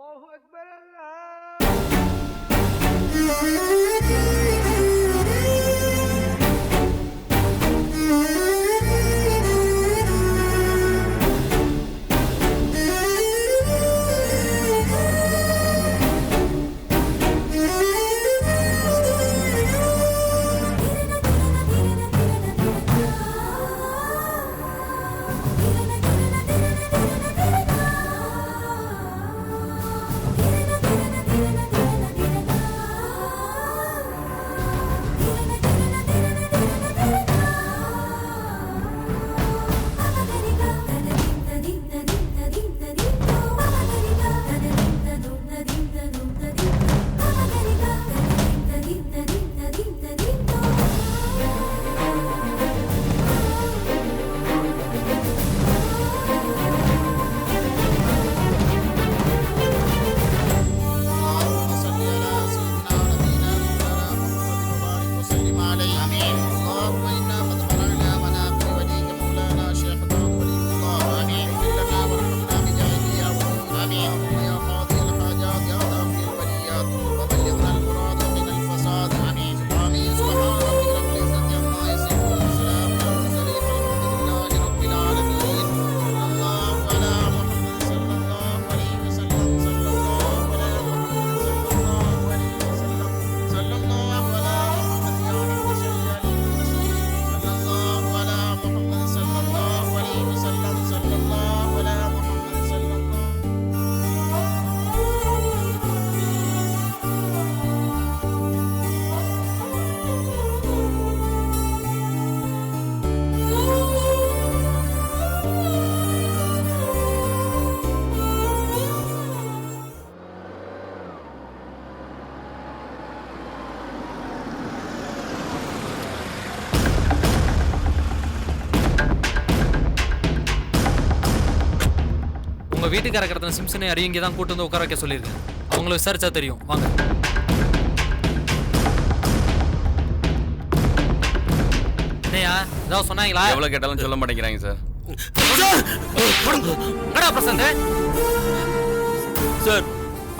Allahu Akbar. Allah. வீட்டுக்கார கடத்தின சிம்சனை அறிய இங்கே தான் கூட்டு வந்து உட்கார வைக்க சொல்லியிருக்கேன். அவங்கள விசாரிச்சா தெரியும். வாங்க. என்னையா ஏதாவது சொன்னாங்களா? எவ்வளவு கேட்டாலும் சொல்ல மாட்டேங்கிறாங்க சார் என்னடா பிரசந்த் சார்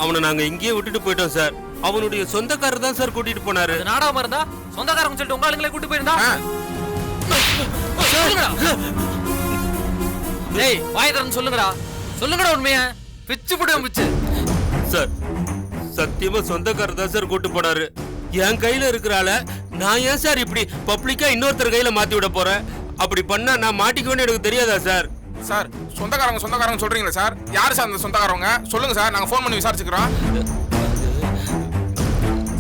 அவனை நாங்க இங்கேயே விட்டுட்டு போயிட்டோம் சார் அவனுடைய சொந்தக்காரர் தான் சார் கூட்டிட்டு போனாரு. இது நாடகமா இருந்தா? சொந்தக்காரங்க சொல்லிட்டு உங்க ஆளுங்களே கூட்டு போயிருந்தா? டேய் வாய் திறந்து சொல்லுங்கடா. சொல்லுங்கடா உண்மையா. பிச்சு போடுவேன் பிச்சு. சார் சத்தியமா சொந்தக்காரர் தான் சார் கூட்டு போனாரு. என் கையில இருக்கிறால நான் ஏன் சார் இப்படி பப்ளிக்கா இன்னொருத்தர் கையில மாத்தி விட போறேன்? அப்படி பண்ணா நான் மாட்டிக்குவேன்னு எனக்கு தெரியாதா சார்? சார் சொந்தக்காரங்க சொந்தக்காரங்க சொல்றீங்களா சார். யார் சார் அந்த சொந்தக்காரவங்க? சொல்லுங்க சார் நாங்க ஃபோன் பண்ணி விசாரிச்சுக்கிறோம்.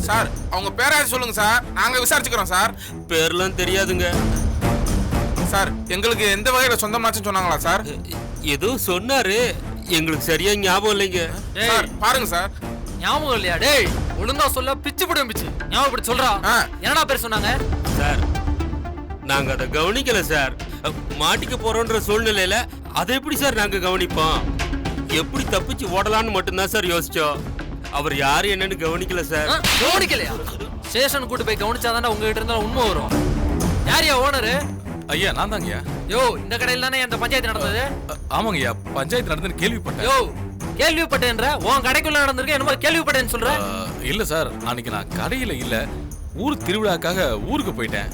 சார் அவங்க பேராச்சும் சொல்லுங்க சார்? நாங்க விசாரிச்சுக்கிறோம் சார். பேர்லாம் தெரியாதுங்க. சார் எங்களுக்கு எந்த வகையில சொந்தமாச்சுன்னு சொன்னாங்களா சார்? ஏதோ சொன்னாரு. எங்களுக்கு சரியா ஞாபகம் இல்லைங்க. டேய் சார் பாருங்க சார். ஞாபகம் இல்லையா டேய்? ஒழுங்கா சொல்ல பிச்சு போடுவேன் பிச்சு. ஞாபகப்படுத்தி சொல்றா. ஆ. என்னடா பேர் சொன்னாங்க? சார் நாங்க அதை கவனிக்கல சார். மாட்டிக்க போறோன்ற சூழ்நிலையில அதை எப்படி சார் நாங்க கவனிப்போம்? எப்படி தப்பிச்சு ஓடலாம்னு மட்டும்தான் சார் யோசிச்சோம். அவர் யாரு என்னன்னு கவனிக்கல சார். ஆ, கவனிக்கலையா? ஸ்டேஷன் கூட்டு போய் கவனிச்சாதானே உங்ககிட்ட இருந்தாலும் உண்மை வரும். யாரியா ஓனரு? ஐயா நான் தாங்கய்யா யோ இந்த கடையில் தானே அந்த பஞ்சாயத்து நடந்தது? ஆமாங்கய்யா பஞ்சாயத்து நடந்துன்னு கேள்விப்பட்டேன். யோ கேள்விப்பட்டேன்ற? உன் கடைக்குள்ள நடந்திருக்க என்னமோ கேள்விப்பட்டேன்னு சொல்ற? இல்ல சார் அன்னைக்கு நான் கடையில இல்ல ஊர் திருவிழாக்காக ஊருக்கு போயிட்டேன்.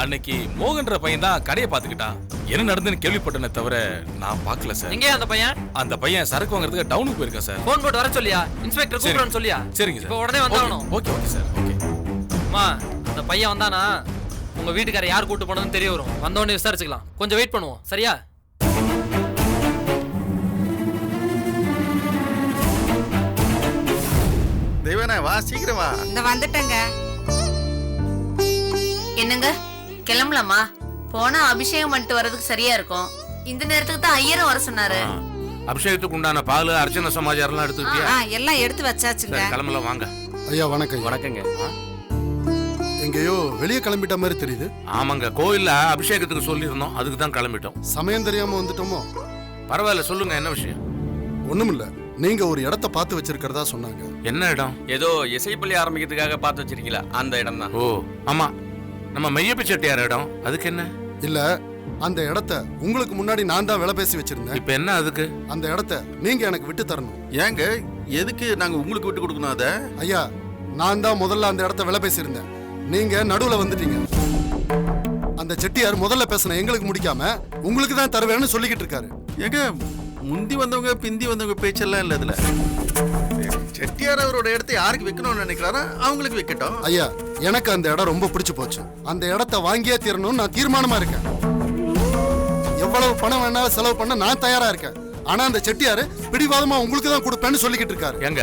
அன்னைக்கு மோகன்ற பையன் தான் கடையை பார்த்துக்கிட்டான். என்ன நடந்துன்னு கேள்விப்பட்டேனே தவிர நான் பார்க்கல சார். எங்கே அந்த பையன்? அந்த பையன் சரக்கு வாங்குறதுக்கு டவுனுக்கு போயிருக்கேன் சார். போன் போட்டு வர சொல்லியா? இன்ஸ்பெக்டர். கூப்பிடுறேன்னு சொல்லியா? சரிங்க சார். உடனே வந்தாகணும் ஓகே ஓகே சார். ஓகே. அம்மா அந்த பையன் வந்தானா? உங்க வீட்டுக்கார யார் கூட்டு போனதுன்னு தெரிய வரும். வந்தவொடனே விசாரிச்சுக்கலாம். கொஞ்சம் வெயிட் பண்ணுவோம். சரியா? தெய்வனே வா சீக்கிரம் வா. இந்த வந்துட்டேங்க. என்னங்க? கிளம்பலாமா? போனா அபிஷேகம் பண்ணிட்டு வர்றதுக்கு சரியா இருக்கும். இந்த நேரத்துக்கு தான் ஐயரும் வர சொன்னாரு. அபிஷேகத்துக்கு உண்டான பால் அர்ச்சனை சமாச்சாரம்லாம் எடுத்துக்கிட்டியா ஆ எல்லாம் எடுத்து வச்சாச்சுங்க. சரி கிளம்பலாம் வாங்க. ஐயா வணக்கம் வணக்கங்க. எங்கேயோ வெளியே கிளம்பிட்ட மாதிரி தெரியுது. ஆமாங்க கோயில்ல அபிஷேகத்துக்கு சொல்லியிருந்தோம் அதுக்கு தான் கிளம்பிட்டோம். சமயம் தெரியாம வந்துட்டோமோ? பரவாயில்ல சொல்லுங்க என்ன விஷயம்? ஒண்ணுமில்ல நீங்க ஒரு இடத்த பார்த்து வச்சிருக்கிறதா சொன்னாங்க. என்ன இடம்? ஏதோ இசைப்பள்ளி ஆரம்பிக்கிறதுக்காக பார்த்து வச்சிருக்கீங்களா? அந்த இடம் தான் ஓ ஆமா நம்ம மெய்யப்ப செட்டியார் இடம் அதுக்கு என்ன? இல்ல அந்த இடத்த உங்களுக்கு முன்னாடி நான் தான் வேலை பேசி வச்சிருந்தேன். இப்ப என்ன அதுக்கு? அந்த இடத்த நீங்க எனக்கு விட்டு தரணும். ஏங்க எதுக்கு நாங்க உங்களுக்கு விட்டு கொடுக்கணும் அதை? ஐயா நான் தான் முதல்ல அந்த இடத்த விலை பேசியிருந்தேன். நீங்க நடுவுல வந்துட்டீங்க. அந்த செட்டியார் முதல்ல பேசின எங்களுக்கு முடிக்காம உங்களுக்கு தான் தருவேன்னு சொல்லிக்கிட்டு இருக்காரு. ஏங்க முந்தி வந்தவங்க பிந்தி வந்தவங்க பேச்செல்லாம் இல்ல இதுல. செட்டியார் அவரோட இடத்த யாருக்கு வைக்கணும்னு நினைக்கிறாரோ அவங்களுக்கு வைக்கட்டும். ஐயா எனக்கு அந்த இடம் ரொம்ப பிடிச்சு போச்சு. அந்த இடத்த வாங்கியே தீரணும்னு நான் தீர்மானமா இருக்கேன். எவ்வளவு பணம் வேணாலும் செலவு பண்ண நான் தயாரா இருக்கேன். ஆனா அந்த செட்டியாரு பிடிவாதமா உங்களுக்கு தான் கொடுப்பேன்னு சொல்லிக்கிட்டு இருக்காரு. எங்க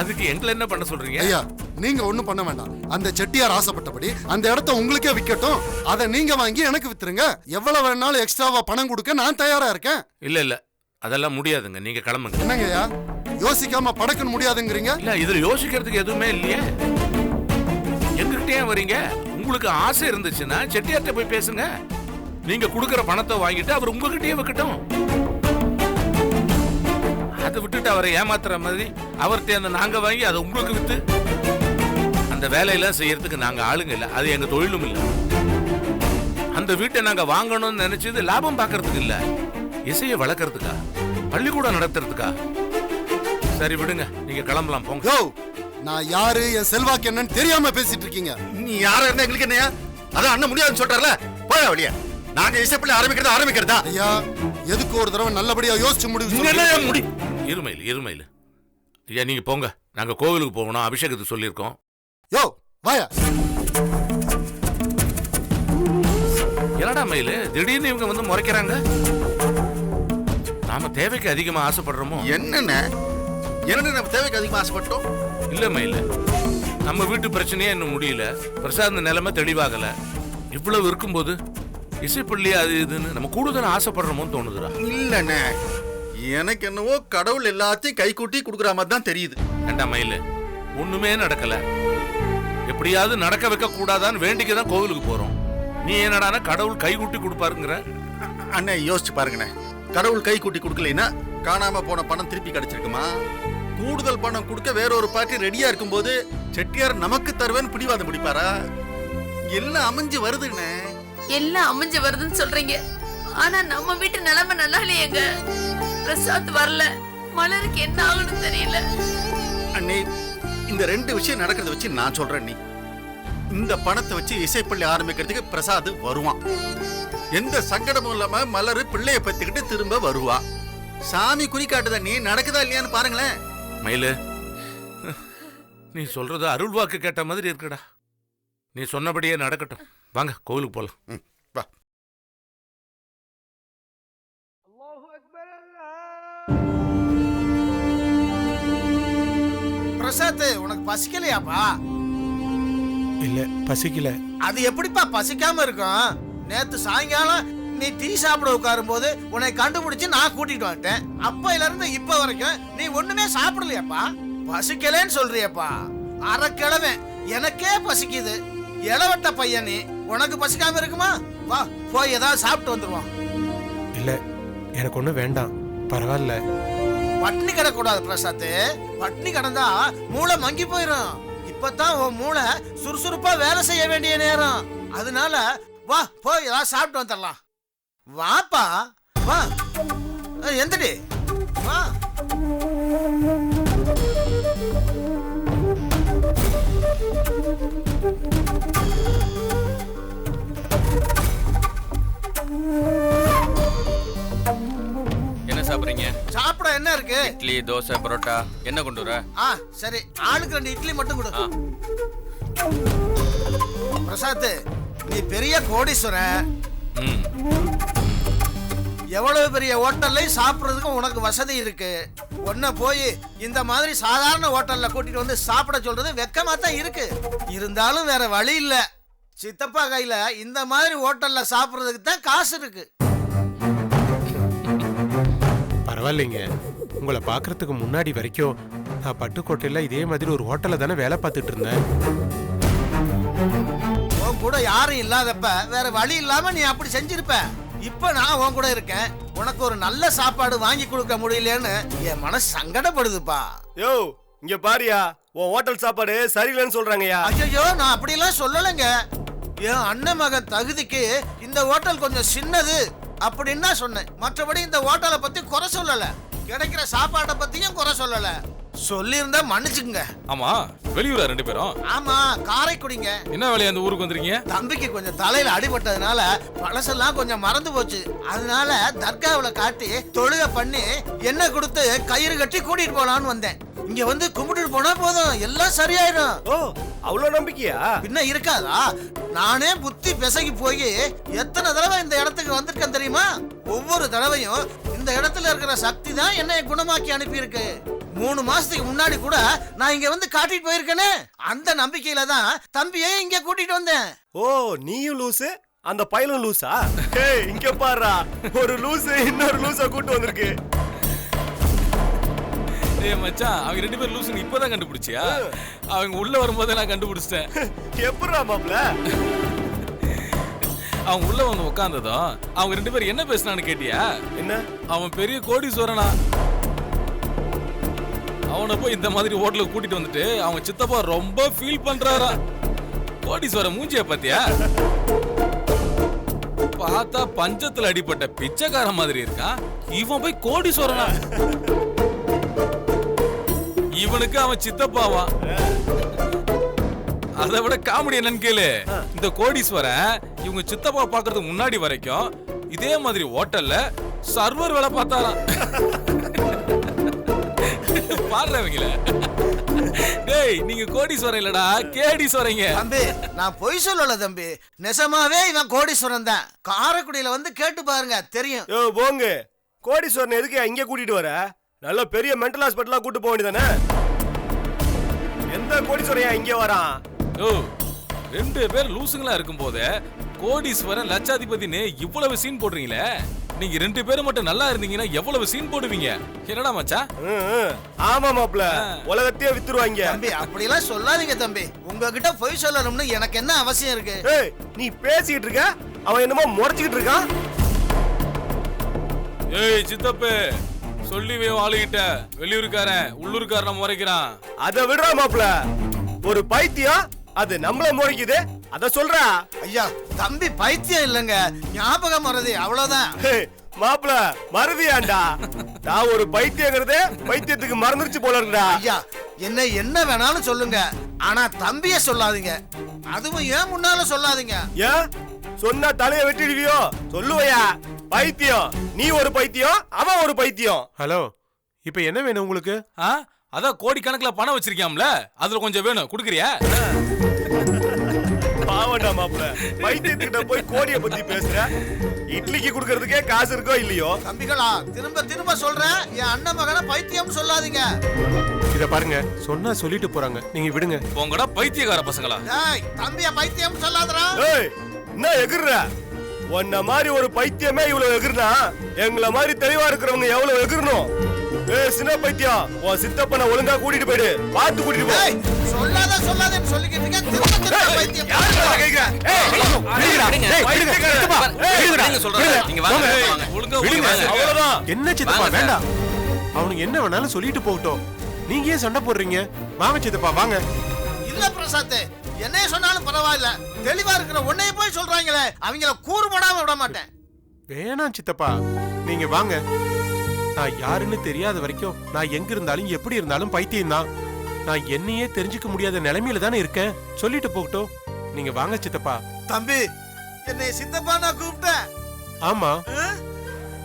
அதுக்கு எங்களை என்ன பண்ண சொல்றீங்க? ஐயா நீங்க ஒண்ணும் பண்ண வேண்டாம். அந்த செட்டியார் ஆசைப்பட்டபடி அந்த இடத்த உங்களுக்கே விற்கட்டும் அதை நீங்க வாங்கி எனக்கு வித்துருங்க. எவ்வளவு வேணாலும் எக்ஸ்ட்ராவா பணம் கொடுக்க நான் தயாரா இருக்கேன். இல்ல இல்ல. அதெல்லாம் முடியாதுங்க. நீங்க கிளம்புங்க. என்னங்க ஐயா? யோசிக்காம படக்குன்னு முடியாதுங்கிறீங்க? இல்ல இதுல யோசிக்கிறதுக்கு எதுவுமே இல்லையே. எங்ககிட்ட ஏன் வரீங்க? உங்களுக்கு ஆசை இருந்துச்சுன்னா செட்டியார்ட்ட போய் பேசுங்க. நீங்க கொடுக்கற பணத்தை வாங்கிட்டு அவர் உங்ககிட்டயே வைக்கட்டும். அதை விட்டுட்டு அவரை ஏமாத்துற மாதிரி அவர்கிட்ட அந்த நாங்க வாங்கி அதை உங்களுக்கு வித்து. அந்த வேலையெல்லாம் செய்யறதுக்கு நாங்க ஆளுங்க இல்ல. அது எங்க தொழிலும் இல்ல. அந்த வீட்டை நாங்க வாங்கணும்னு நினைச்சது லாபம் பார்க்கறதுக்கு இல்ல. இசையை வளர்க்கறதுக்கா? பள்ளிக்கூடம் நடத்துறதுக்கா? சரி விடுங்க. நீங்க கிளம்பலாம் போங்க. நான் யாரு என் செல்வாக்கு என்னன்னு தெரியாம பேசிட்டு இருக்கீங்க? நீ யாரா இருந்தா எங்களுக்கு என்னையா அதான் அண்ணன் முடியாதுன்னு சொல்றாருல. போயா வழியா நாங்க இசைப்பள்ளி ஆரம்பிக்கிறதா ஆரம்பிக்கிறதா? ஐயா எதுக்கு ஒரு தடவை நல்லபடியா யோசிச்சு முடிவு. என்ன முடி இருமையில் இருமையில். ஐயா நீங்க போங்க. நாங்க கோவிலுக்கு போகணும் அபிஷேகத்துக்கு சொல்லியிருக்கோம். யோ வாயா. என்னடா மயில்? திடீர்னு இவங்க வந்து முறைக்கிறாங்க? நாம தேவைக்கு அதிகமா ஆசைப்படுறோமோ? என்னென்ன? என்ன நம்ம தேவைக்கு அதிகமா ஆசைப்பட்டோம்? இல்ல மயில். நம்ம வீட்டு பிரச்சனையே இன்னும் முடியல. பிரசாத் நிலைமை தெளிவாகல. இவ்வளவு இருக்கும்போது இசைப்பள்ளி அது இதுன்னு நம்ம கூடுதல் ஆசைப்படுறோமோன்னு தோணுதுடா. இல்லண்ணே. எனக்கு என்னவோ கடவுள் எல்லாத்தையும் கை கூட்டி கொடுக்குற மாதிரி தான் தெரியுது. ஏண்டா மயில்? ஒண்ணுமே நடக்கல. எப்படியாவது நடக்க வைக்க கூடாதான்னு வேண்டிக்க தான் கோவிலுக்கு போறோம். நீ என்னடானா கடவுள் கைகூட்டி கொடுப்பாருங்கிற? அண்ணே யோசிச்சு பாருங்கண்ணே. கடவுள் கை கூட்டி கொடுக்கலைன்னா காணாம போன பணம் திருப்பி கிடைச்சிருக்குமா? கூடுதல் பணம் கொடுக்க வேற ஒரு பார்ட்டி ரெடியா இருக்கும்போது செட்டியார் நமக்கு தருவேன்னு பிடிவாதம் பிடிப்பாரா? எல்லாம் அமைஞ்சு வருதுண்ணே எல்லாம் அமைஞ்சு வருதுன்னு சொல்றீங்க. ஆனா நம்ம வீட்டு நிலைமை நல்லா இல்லையேங்க. பிரசாத் வரல. மலருக்கு என்ன ஆகணும் தெரியல. அண்ணே இந்த ரெண்டு விஷயம் நடக்கிறத வச்சு நான் சொல்றேன் நீ. இந்த பணத்தை வச்சு இசைப்பள்ளி ஆரம்பிக்கிறதுக்கு பிரசாத் வருவான். எந்த சங்கடமும் இல்லாம மலரு பிள்ளைய பத்திக்கிட்டு திரும்ப வருவா. சாமி குறிக்காட்டுதா நீ? நடக்குதா இல்லையான்னு பாருங்களேன். மயிலு நீ சொல்றது அருள் வாக்கு கேட்ட மாதிரி இருக்குடா. நீ சொன்னபடியே நடக்கட்டும். வாங்க கோவிலுக்கு போலாம். பிரசாத் உனக்கு பசிக்கலையாப்பா? இல்ல பசிக்கல. அது எப்படிப்பா பசிக்காம இருக்கும்? நேத்து சாயங்காலம் நீ டீ சாப்பிட உட்காரும் போது உன்னை கண்டுபிடிச்சு நான் கூட்டிட்டு வந்துட்டேன். அப்பையில இருந்து இப்ப வரைக்கும் நீ ஒண்ணுமே சாப்பிடலையாப்பா? பசிக்கலன்னு சொல்றியப்பா. அரைக்கிழமை எனக்கே பசிக்குது. இளவட்ட பையன் நீ உனக்கு பசிக்காம இருக்குமா? வா போய் ஏதாவது சாப்பிட்டு வந்துருவோம். இல்ல எனக்கு ஒண்ணும் வேண்டாம். பரவாயில்ல. பட்னி கிடக்கூடாது பிரசாத் பட்னி கிடந்தா மூளை மங்கி போயிடும் இப்பதான் உன் மூளை சுறுசுறுப்பா வேலை செய்ய வேண்டிய நேரம். அதனால வா போய் ஏதாவது சாப்பிட்டு வந்துடலாம். வாப்பா வா. ஏய், எந்திரி. வா. என்ன சாப்பிடுறீங்க? சாப்பிட என்ன இருக்கு? இட்லி தோசை பரோட்டா. என்ன கொண்டு வர? ஆ சரி. ஆளுக்கு ரெண்டு இட்லி மட்டும் கொடு. பிரசாத் நீ பெரிய கோடீஸ்வரன் எவ்வளவு பெரிய ஹோட்டல்லையும் சாப்பிட்றதுக்கு உனக்கு வசதி இருக்கு? ஒன்ன போய் இந்த மாதிரி சாதாரண ஹோட்டல்ல கூட்டிட்டு வந்து சாப்பிட சொல்றது வெக்கமா தான் இருக்கு. இருந்தாலும் வேற வழி இல்ல. சித்தப்பா கையில இந்த மாதிரி ஹோட்டல்ல சாப்பிட்றதுக்கு தான் காசு இருக்கு. பரவாயில்லைங்க. உங்களை பார்க்கறதுக்கு முன்னாடி வரைக்கும் நான் பட்டுக்கோட்டையில் இதே மாதிரி ஒரு ஹோட்டலில் தானே வேலை பார்த்துட்டு இருந்தேன். உன் கூட யாரும் இல்லாதப்ப வேற வழி இல்லாம நீ அப்படி செஞ்சிருப்ப. இப்ப நான் உன் கூட இருக்கேன். உனக்கு ஒரு நல்ல சாப்பாடு வாங்கி கொடுக்க முடியலன்னு என் மனசு சங்கடப்படுதுப்பா. யோ இங்க பாரியா. உன் ஹோட்டல் சாப்பாடு சரியில்லைன்னு சொல்றாங்கய்யா. ஐயோ நான் அப்படிலாம் சொல்லலைங்க. என் அண்ணன் மகன் தகுதிக்கு இந்த ஹோட்டல் கொஞ்சம் சின்னது. அப்படின்னு தான் சொன்னேன். மற்றபடி இந்த ஹோட்டலை பத்தி குறை சொல்லல. கிடைக்கிற சாப்பாட்டை பத்தியும் குறை சொல்லல. சொல்லியிருந்தா மன்னிச்சுக்குங்க. ஆமா வெளியூரா ரெண்டு பேரும்? ஆமா காரைக்குடிங்க என்ன வேலையா அந்த ஊருக்கு வந்திருக்கீங்க? தம்பிக்கு கொஞ்சம் தலையில அடிபட்டதுனால பழசெல்லாம் கொஞ்சம் மறந்து போச்சு. அதனால தர்காவுல காட்டி தொழுகை பண்ணி என்ன கொடுத்து கயிறு கட்டி கூட்டிட்டு போலான்னு வந்தேன். இங்க வந்து கும்பிட்டுட்டு போனா போதும். எல்லாம் சரியாயிடும் ஓ அவ்வளவு நம்பிக்கையா? பின்ன இருக்காதா? நானே புத்தி பிசகி போய் எத்தனை தடவை இந்த இடத்துக்கு வந்திருக்கேன் தெரியுமா? ஒவ்வொரு தடவையும் இந்த இடத்துல இருக்கிற சக்தி தான் என்னை குணமாக்கி அனுப்பியிருக்கு. மூணு மாசத்துக்கு முன்னாடி கூட நான் இங்க வந்து காட்டிட்டு போயிருக்கேனே. அந்த நம்பிக்கையில தான் தம்பியை இங்க கூட்டிட்டு வந்தேன். ஓ நீயும் லூசு அந்த பையலும் லூசா? ஏய் இங்க பாருடா. ஒரு லூசு இன்னொரு லூசா கூட்டு வந்திருக்கு. ஏய் மச்சான் அவங்க ரெண்டு பேரும் லூசுன்னு இப்பதான் கண்டுபிடிச்சியா? அவங்க உள்ள வரும்போதே நான் கண்டுபிடிச்சிட்டேன். எப்படிடா மாப்ள அவங்க உள்ள வந்து உட்கார்ந்ததும் அவங்க ரெண்டு பேரும் என்ன பேசினான்னு கேட்டியா? என்ன? அவன் பெரிய கோடீஸ்வரனா? அவனை போய் இந்த மாதிரி ஹோட்டலுக்கு கூட்டிட்டு வந்துட்டு அவங்க சித்தப்பா ரொம்ப ஃபீல் பண்றாரா? கோடீஸ்வரன் மூஞ்சிய பாத்தியா? பார்த்தா பஞ்சத்துல அடிபட்ட பிச்சைக்காரன் மாதிரி இருக்கான். இவன் போய் கோடீஸ்வரனா? இவனுக்கு அவன் சித்தப்பாவா? அதை விட காமெடி என்னன்னு கேளு. இந்த கோடீஸ்வரன் இவங்க சித்தப்பா பாக்குறதுக்கு முன்னாடி வரைக்கும் இதே மாதிரி ஹோட்டல்ல சர்வர் வேலை பார்த்தாராம் பாடுறவங்கள டேய் நீங்க கோடீஸ்வரன் இல்லடா கேடீஸ்வரங்க. தம்பி நான் பொய் சொல்லல தம்பி. நெசமாவே இவன் கோடீஸ்வரன் தான். காரைக்குடியில வந்து கேட்டு பாருங்க தெரியும். யோ போங்க. கோடீஸ்வரன் எதுக்கு இங்க கூட்டிட்டு வர? நல்ல பெரிய மென்டல் ஹாஸ்பிட்டலா கூட்டு போக வேண்டியதானே? எந்த கோடீஸ்வரையா இங்க வரான்? ஓ ரெண்டு பேர் லூசுங்களா இருக்கும் போதே கோடீஸ்வரன் லட்சாதிபதினு இவ்வளவு சீன் போடுறீங்களே? நீங்க ரெண்டு பேரும் மட்டும் நல்லா இருந்தீங்கன்னா எவ்வளவு சீன் போடுவீங்க? என்னடா மச்சான் ம், ம். ஆமா மாப்ள உலகத்தையே வித்துருவாங்க. தம்பி அப்படிலாம் சொல்லாதீங்க தம்பி. உங்ககிட்ட பொய் சொல்லணும்னு எனக்கு என்ன அவசியம் இருக்கு? ஏய் நீ பேசிக்கிட்டு இருக்க? அவன் என்னமோ முறைச்சுக்கிட்டு இருக்கான்? ஏய் சித்தப்பு சொல்லி வை ஆளுகிட்ட வெளியூருக்காரன் உள்ளூர்காரன் முறைக்கிறான் அத விடுறா மாப்ள ஒரு பைத்தியம் அது நம்மள முறைக்குது. அத சொல்றா. ஐயா தம்பி பைத்தியம் இல்லைங்க. ஞாபகம் மறதி அவ்வளவுதான். மாப்ள மறதியாண்டா. நான் ஒரு பைத்தியங்கிறதே பைத்தியத்துக்கு மறந்துருச்சு போல இருக்குடா. ஐயா என்ன என்ன வேணாலும் சொல்லுங்க. ஆனா தம்பிய சொல்லாதீங்க. அதுவும் ஏன் முன்னால சொல்லாதீங்க? ஏன்? சொன்னா தலைய வெட்டிடுவியோ? சொல்லுவையா? பைத்தியம். நீ ஒரு பைத்தியம் அவன் ஒரு பைத்தியம். ஹலோ இப்போ என்ன வேணும் உங்களுக்கு? ஆ அதான் கோடிக்கணக்கில் பணம் வச்சிருக்கியாம்ல? அதுல கொஞ்சம் வேணும். குடுக்குறியா? பாவண்டா மாப்ள பைத்தியத்துக்கிட்ட போய் கோடிய பத்தி பேசுற? இட்லிக்கு குடுக்கறதுக்கே காசு இருக்கோ இல்லையோ? தம்பிகளா திரும்ப திரும்ப சொல்றேன் என் அண்ணன் மகனை பைத்தியம் சொல்லாதீங்க. இத பாருங்க. சொன்னா சொல்லிட்டு போறாங்க. நீங்க விடுங்க. உங்கடா பைத்தியக்கார பசங்களா? டேய் தம்பிய பைத்தியம் சொல்லாதடா. ஏய் என்ன எகுற? உன்ன மாதிரி ஒரு பைத்தியமே இவ்வளவு எகுறனா எங்கள மாதிரி தெளிவா இருக்கிறவங்க எவ்வளவு எகுறணும் ஏய் சின்ன பைத்தியம் உன் சித்தப்பனை ஒழுங்கா கூட்டிட்டு போயிடு. பார்த்து கூட்டிட்டு போ. டேய் சொல்லாத சொல்லாதன்னு சொல்லிக்கிட்டு திரும்ப திரும்ப பைத்தியம்? ஏய், என்ன சித்தப்பா? வேண்டாம். அவனுக்கு என்ன வேணாலும் சொல்லிட்டு போகட்டும். நீங்க ஏன் சண்டை போடுறீங்க? வாங்க சித்தப்பா வாங்க. இல்ல பிரசாத் என்னைய சொன்னாலும் பரவாயில்ல. தெளிவா இருக்கிற உன்னைய போய் சொல்றாங்களே அவங்கள கூறுபடாம விட மாட்டேன். வேணாம் சித்தப்பா. நீங்க வாங்க. நான் யாருன்னு தெரியாத வரைக்கும் நான் எங்க இருந்தாலும் எப்படி இருந்தாலும் பைத்தியம் தான். நான் என்னையே தெரிஞ்சுக்க முடியாத நிலைமையில தானே இருக்கேன். சொல்லிட்டு போகட்டும். நீங்க வாங்க சித்தப்பா. தம்பி என்னை சித்தப்பா நான் கூப்பிட்டேன். ஆமா?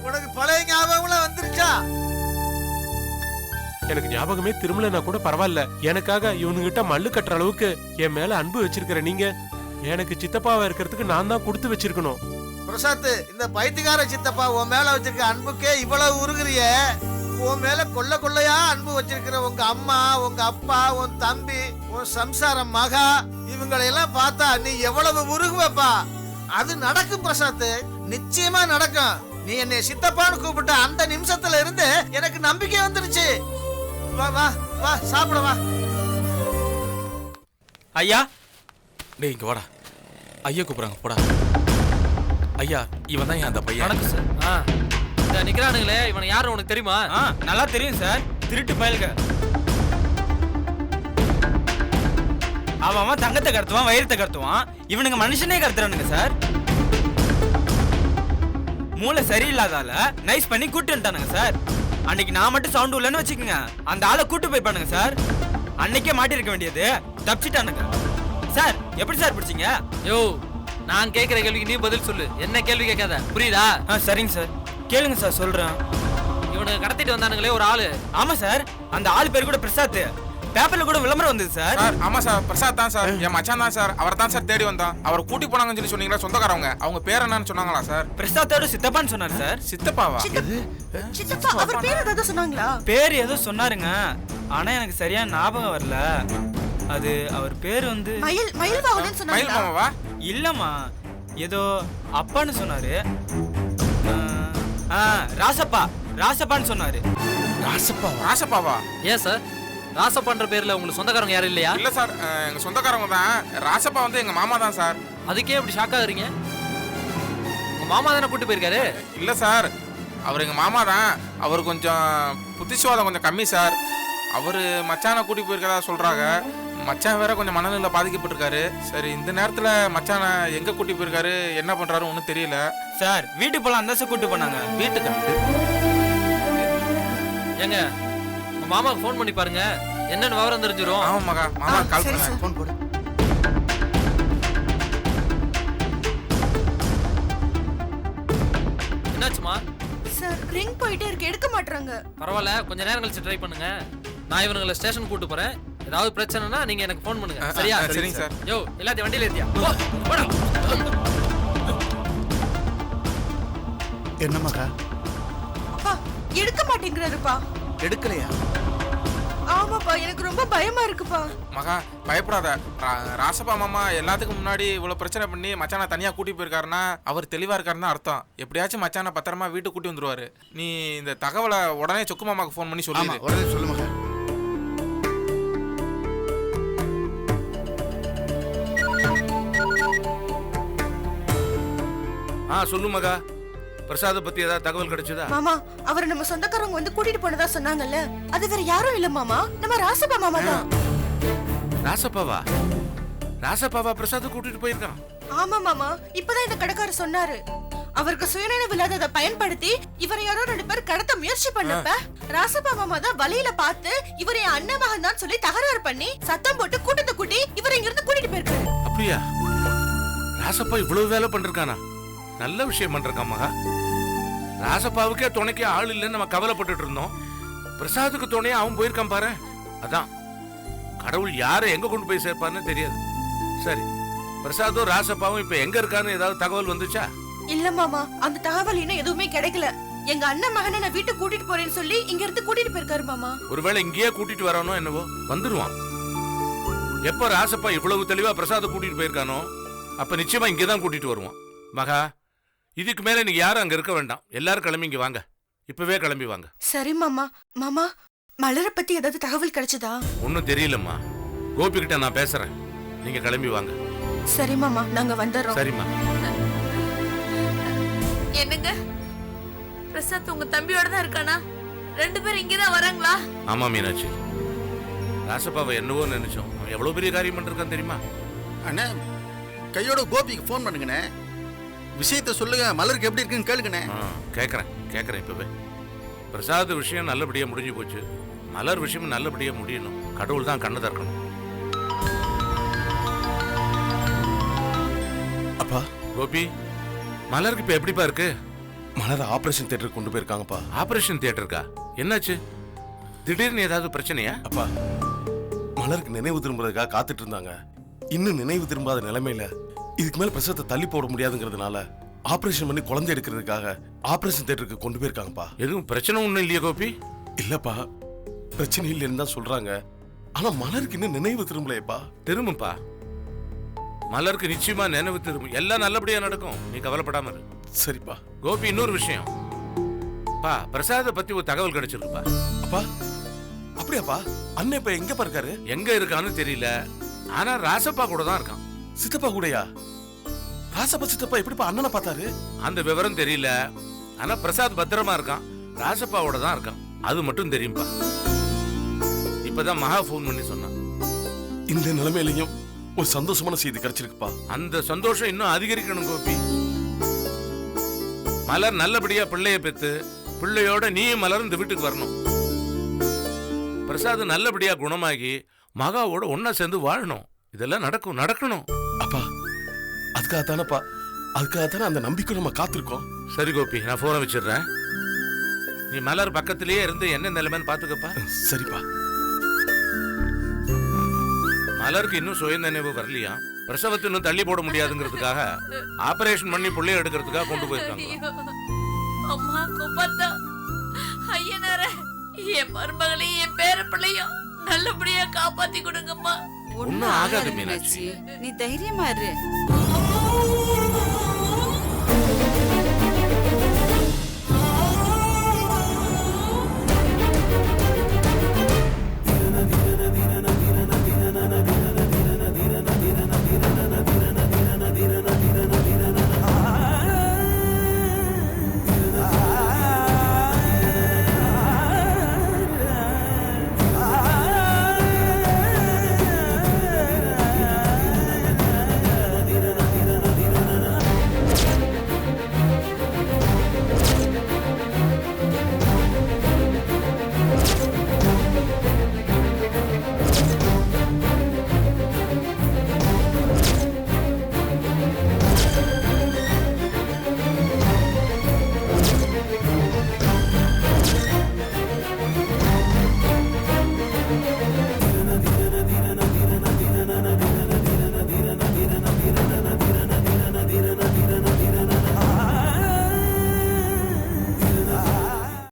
உனக்கு பழைய ஞாபகம்லாம் வந்துருச்சா? எனக்கு ஞாபகமே திரும்பலனா கூட பரவாயில்ல. எனக்காக இவனுகிட்ட மல்லு கட்டுற அளவுக்கு என் மேல அன்பு வச்சிருக்கிற நீங்க எனக்கு சித்தப்பாவா இருக்கிறதுக்கு நான் தான் கொடுத்து வச்சிருக்கணும். பிரசாத் இந்த பைத்தியக்கார சித்தப்பா உன் மேல வச்சிருக்க அன்புக்கே இவ்வளவு உருகுறிய? உன் மேல கொள்ள கொள்ளையா அன்பு வச்சிருக்கிற உங்க அம்மா உங்க அப்பா உன் தம்பி உன் சம்சார மகா இவங்களையெல்லாம் பார்த்தா நீ எவ்வளவு உருகுவப்பா? அது நடக்கும் பிரசாத் நிச்சயமா நடக்கும். நீ என்னை சித்தப்பான்னு கூப்பிட்ட அந்த நிமிஷத்துல இருந்து எனக்கு நம்பிக்கை வந்துருச்சு. வா வா வா சாப்பிட வா. ஐயா. டேய் இங்க வாடா. ஐயா கூப்பிடுறாங்க போடா. ஐயா இவன் தான் அந்த பையன். வணக்கம் சார். ஆ. இந்த நிக்கிறானுங்களே. இவனை யாரும் உனக்கு தெரியுமா? ஆ நல்லா தெரியும் சார். திருட்டு பயலுக. அவன் அவன் தங்கத்தை கடத்துவான் வைரத்தை கடத்துவான். இவனுங்க மனுஷனே கடத்துறானுங்க சார். மூளை சரியில்லாதால நைஸ் பண்ணி கூட்டு வந்துட்டானுங்க சார். அன்னைக்கு நான் மட்டும் சவுண்ட் இல்லைன்னு வச்சுக்கோங்க. அந்த ஆளை கூட்டு போய் பண்ணுங்க சார் அன்னைக்கே மாட்டிருக்க வேண்டியது. தப்பிச்சிட்டானுங்க. சார் எப்படி சார் பிடிச்சீங்க? யோ நான் கேட்கிற கேள்விக்கு நீ பதில் சொல்லு. என்ன கேள்வி கேட்காத? புரியுதா? ஆ சரிங்க சார் கேளுங்க சார் சொல்றேன். இவனுக்கு கடத்திட்டு வந்தானுங்களே ஒரு ஆளு. ஆமா சார் அந்த ஆள் பேர் கூட பிரசாத். பேப்பர்ல கூட விளம்பரம் வந்தது சார். சார் ஆமா சார். பிரசாத் தான் சார். என் மச்சான் தான் சார். அவர் தான் சார் தேடி வந்தான். அவர் கூட்டி போனாங்கன்னு சொல்லி சொன்னீங்களா? சொந்தக்காரவங்க. அவங்க பேர் என்னன்னு சொன்னாங்களா சார்? பிரசாத்தோட சித்தப்பான்னு சொன்னார் சார். சித்தப்பாவா? சித்தப்பா அவர் பேர் ஏதாவது சொன்னாங்களா? பேர் ஏதோ சொன்னாருங்க. ஆனா எனக்கு சரியா ஞாபகம் வரல. அது அவர் பேர் வந்து மயில் மயில் வாகனம்னு சொன்னாங்களா? இல்லம்மா. ஏதோ அப்பான்னு சொன்னாரு. ஆ, ஆ, ராசப்பா. ராசப்பான்னு சொன்னாரு. ராசப்பா ராசப்பாவா? ஏன் சார்? ராசப்பான்ற பேர்ல உங்களுக்கு சொந்தக்காரங்க யாரும் இல்லையா? இல்ல சார் எங்க சொந்தக்காரங்க தான். ராசப்பா வந்து எங்க மாமா தான் சார். அதுக்கே இப்படி ஷாக் ஆகுறீங்க? உங்க மாமா தானே கூட்டு போயிருக்காரு? இல்ல சார் அவர் எங்க மாமா தான். அவர் கொஞ்சம் புத்திசுவாதம் கொஞ்சம் கம்மி சார். அவரு மச்சானை கூட்டி போயிருக்கதா சொல்றாங்க. மச்சான் வேற கொஞ்சம் மனநிலை பாதிக்கப்பட்டிருக்காரு. சரி இந்த நேரத்துல மச்சானை எங்க கூட்டி போயிருக்காரு? என்ன பண்றாரு ஒன்றும் தெரியல. சார் வீட்டுக்கு போலாம். அந்த கூட்டு போனாங்க. வீட்டுக்கு. ஏங்க உங்க மாமாக்கு ஃபோன் பண்ணி பாருங்க. என்னன்னு விவரம் தெரிஞ்சிரும். ஆமா மகா. மாமா கால் பண்ண ஃபோன் போடு. என்னாச்சுமா? சார் ரிங் போயிட்டே இருக்கு. எடுக்க மாட்டாங்க பரவாயில்ல. கொஞ்ச நேரம் கழிச்சு ட்ரை பண்ணுங்க. நான் இவனுங்களை ஸ்டேஷன் கூட்டு போறேன். ஏதாவது பிரச்சனைனா நீங்க எனக்கு ஃபோன் பண்ணுங்க. சரியா? ஆ, சரிங்க சார். யோ எல்லாத்தையும் வண்டியில ஏத்தியா? போ, போடா. என்ன மகா? அப்பா எடுக்க மாட்டேங்கிறாருப்பா. எடுக்கலையா? ஆமாப்பா எனக்கு ரொம்ப பயமா இருக்குப்பா. மகா பயப்படாத. ரா- ராசப்பா மாமா எல்லாத்துக்கும் முன்னாடி இவ்வளவு பிரச்சனை பண்ணி மச்சானை தனியா கூட்டி போயிருக்காருன்னா அவர் தெளிவா இருக்காருன்னு அர்த்தம். எப்படியாச்சும் மச்சானை பத்திரமா வீட்டுக்கு கூட்டி வந்துருவாரு. நீ இந்த தகவலை உடனே சொக்கு மாமாக்கு ஃபோன் பண்ணி ஆமா சொல்லி உடனே சொல்லு மகா. ஆ சொல்லு மகா. பிரசாத பத்தி ஏதாவது தகவல் கிடைச்சதா? மாமா அவரை நம்ம சொந்தக்காரங்க வந்து கூட்டிட்டு போனதா சொன்னாங்கல்ல? அது வேற யாரும் இல்ல மாமா. நம்ம ராசப்பா மாமா தான். ராசப்பாவா? ராசப்பாவா பிரசாத் கூட்டிட்டு போயிருக்கான். ஆமா மாமா இப்பதான் இந்த கடைக்காரர் சொன்னாரு. அவருக்கு சுயநினைவு இல்லாததை பயன்படுத்தி இவரை யாரோ ரெண்டு பேர் கடத்த முயற்சி பண்ணப்ப ராசப்பா மாமா தான் வழியில பார்த்து இவர் என் அண்ணன் மகன் தான் சொல்லி தகராறு பண்ணி சத்தம் போட்டு கூட்டத்தை கூட்டி இவரை இங்க இருந்து கூட்டிட்டு போயிருக்காரு. அப்படியா? ராசப்பா இவ்வளவு வேலை பண்ணிருக்கானா? நல்ல விஷயம் பண்றான் மகா. ராசப்பாவுக்கே துணைக்கு ஆள் இல்லைன்னு நம்ம கவலைப்பட்டுட்டு இருந்தோம். பிரசாத்துக்கு துணையா அவன் போயிருக்கான் பாரு. அதான். கடவுள் யாரை எங்க கொண்டு போய் சேர்ப்பான்னு தெரியாது. சரி பிரசாதும் ராசப்பாவும் இப்ப எங்க இருக்கான்னு ஏதாவது தகவல் வந்துச்சா? இல்ல மாமா அந்த தகவல் இன்னும் எதுவுமே கிடைக்கல. எங்க அண்ணன் மகனை நான் வீட்டுக்கு கூட்டிட்டு போறேன்னு சொல்லி இங்க இருந்து கூட்டிட்டு போயிருக்காரு மாமா. ஒருவேளை இங்கேயே கூட்டிட்டு வரானோ என்னவோ? வந்துருவான். எப்ப ராசப்பா இவ்வளவு தெளிவா பிரசாத கூட்டிட்டு போயிருக்கானோ அப்ப நிச்சயமா இங்கதான் கூட்டிட்டு வருவான். மகா இதுக்கு மேல நீங்க யாரும் அங்க இருக்க வேண்டாம். எல்லாரும் கிளம்பி இங்க வாங்க. இப்பவே கிளம்பி வாங்க. சரி மாமா. மாமா மலரை பத்தி ஏதாவது தகவல் கிடைச்சதா? ஒன்னும் தெரியலம்மா. கோபி கிட்ட நான் பேசுறேன். நீங்க கிளம்பி வாங்க. சரி மாமா. நாங்க வந்துடுறோம். சரிம்மா. என்னங்க? பிரசாத் உங்க தம்பியோட தான் இருக்கானா? ரெண்டு பேரும் இங்கதான் வராங்களா? ஆமா மீனாட்சி. ராசப்பாவை என்னவோ நினைச்சோம். அவன் எவ்வளவு பெரிய காரியம் பண்ணிருக்கான் தெரியுமா? அண்ணே கையோட கோபிக்கு ஃபோன் பண்ணுங்கண்ணே. விஷயத்த சொல்லுங்க. மலருக்கு எப்படி இருக்குன்னு கேளுங்கண்ணே. ஆ, கேக்குறேன் கேக்குறேன் இப்பவே. பிரசாத் விஷயம் நல்லபடியா முடிஞ்சு போச்சு. மலர் விஷயம் நல்லபடியா முடியணும். கடவுள் தான் கண்ணு திறக்கணும். அப்பா. கோபி மலருக்கு இப்ப எப்படிப்பா இருக்கு? மலர் ஆபரேஷன் தியேட்டருக்கு கொண்டு போயிருக்காங்கப்பா. ஆபரேஷன் தியேட்டருக்கா? என்னாச்சு? திடீர்னு ஏதாவது பிரச்சனையா? அப்பா மலருக்கு நினைவு திரும்புறதுக்காக காத்துட்டு இருந்தாங்க. இன்னும் நினைவு திரும்பாத நிலைமையில இதுக்கு மேல பிரசவத்தை தள்ளி போட முடியாதுங்கிறதுனால ஆபரேஷன் பண்ணி குழந்தை எடுக்கிறதுக்காக ஆபரேஷன் தியேட்டருக்கு கொண்டு போயிருக்காங்கப்பா. எதுவும் பிரச்சனை ஒண்ணும் இல்லையா கோபி? இல்லப்பா பிரச்சனை இல்லைன்னு தான் சொல்றாங்க. ஆனா மலருக்கு இன்னும் நினைவு திரும்பலையப்பா. திரும்பும்பா. மலருக்கு நிச்சயமா நினைவு திரும்பும். எல்லாம் நல்லபடியா நடக்கும். நீ கவலைப்படாம இரு. சரிப்பா. கோபி இன்னொரு விஷயம். பா பிரசாத பத்தி ஒரு தகவல் கிடைச்சிருக்குப்பா. அப்பா அப்படியாப்பா? அண்ணன் இப்ப எங்க இருக்காரு? எங்க இருக்கான்னு தெரியல. ஆனா ராசப்பா கூட தான் இருக்கான். சித்தப்பா கூடயா? ராசப்பா சித்தப்பா எப்படிப்பா அண்ணனை பார்த்தாரு? அந்த விவரம் தெரியல. ஆனா பிரசாத் பத்திரமா இருக்கான். ராசப்பாவோட தான் இருக்கான். அது மட்டும் தெரியும்பா. இப்பதான் மகா ஃபோன் பண்ணி சொன்னான். இந்த நிலைமையிலையும் ஒரு சந்தோஷமான செய்தி கிடைச்சிருக்குப்பா. அந்த சந்தோஷம் இன்னும் அதிகரிக்கணும் கோபி. மலர் நல்லபடியா பிள்ளைய பெத்து பிள்ளையோட நீயும் மலரும் இந்த வீட்டுக்கு வரணும். பிரசாத் நல்லபடியா குணமாகி மகாவோட ஒன்னா சேர்ந்து வாழணும். இதெல்லாம் நடக்கும் நடக்கணும். அப்பா அதுக்காக தானப்பா அதுக்காக தானே அந்த நம்பிக்கை நம்ம காத்திருக்கோம். சரி கோபி நான் போனை வச்சிடுறேன். நீ மலர் பக்கத்திலேயே இருந்து என்ன நிலைமைன்னு பாத்துக்கப்பா சரிப்பா. மலருக்கு இன்னும் சுய நினைவு வரலையா? பிரசவத்தை இன்னும் தள்ளி போட முடியாதுங்கிறதுக்காக ஆபரேஷன் பண்ணி புள்ளைய எடுக்கிறதுக்காக கொண்டு போயிருக்காங்க. அம்மா கோபாத்தா ஐயனார என் மருமகளையும் என் பேர பிள்ளையும் நல்லபடியா காப்பாத்தி கொடுங்கம்மா. ஒன்னும் ஆகாது மீனாட்சி. நீ தைரியமா இரு.